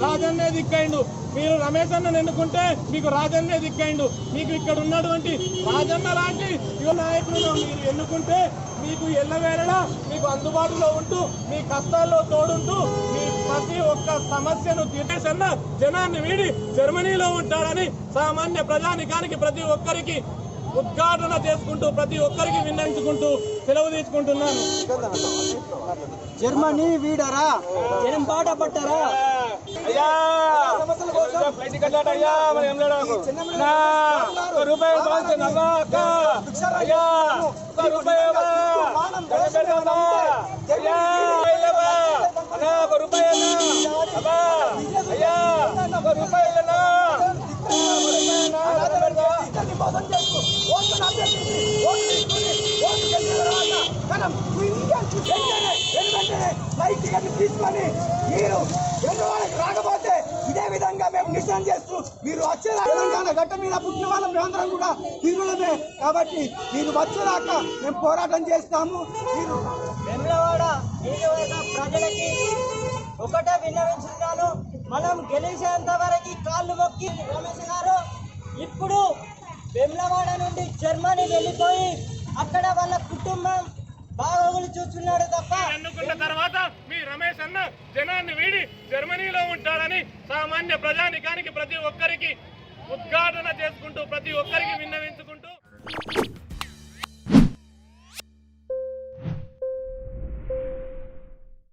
రాజన్నే దిక్కైండు మీరు రమేష్ అన్న ఎన్నుకుంటే మీకు రాజన్నే దిక్కైండు మీకు ఇక్కడ ఉన్నటువంటి రాజన్న లాంటి యువ నాయకులను మీరు ఎన్నుకుంటే మీకు ఎల్లవేళ మీకు అందుబాటులో ఉంటూ మీ కష్టాల్లో తోడుంటూ మీ ప్రతి ఒక్క సమస్యను తీర్చేసన్న జనాన్ని వీడి జర్మనీలో ఉంటాడని సామాన్య ప్రజానికానికి ప్రతి ఒక్కరికి ఉద్ఘాటన చేసుకుంటూ ప్రతి ఒక్కరికి విన్నవించుకుంటూ సెలవు తీసుకుంటున్నాను జర్మనీ వీడరా? జనం బాట పట్టరా? అయ్యా! తీసుకొని మీరు ఎన్నోళ్ళకి రాకపోతే ఇదే విధంగా మేము నిశ్చయం చేస్తూ మీరు వచ్చేదాకా తెలంగాణ గట్ట మీద పుట్టిన వాళ్ళం మేమందరం కూడా తీరులమే కాబట్టి మీరు వచ్చేదాకా మేము పోరాటం చేస్తాము. మీరు వెమ్లవాడ ప్రజలకి ఒకటే విన్నవించున్నాను మనం గెలిచేంత వరకు కాళ్ళు మొక్కి రమేష్ గారు ఇప్పుడు వెమ్లవాడ నుండి జర్మనీ వెళ్ళిపోయి అక్కడ వాళ్ళ కుటుంబం బాగోగులు చూస్తున్నాడు తప్ప ఎన్నుకున్న తర్వాత మీ రమేష్ అన్న జనాన్ని వీడి జర్మనీలో ఉంటాడని సామాన్య ప్రజానికానికి ప్రతి ఒక్కరికి ఉద్ఘాటన చేసుకుంటూ ప్రతి ఒక్కరికి విన్న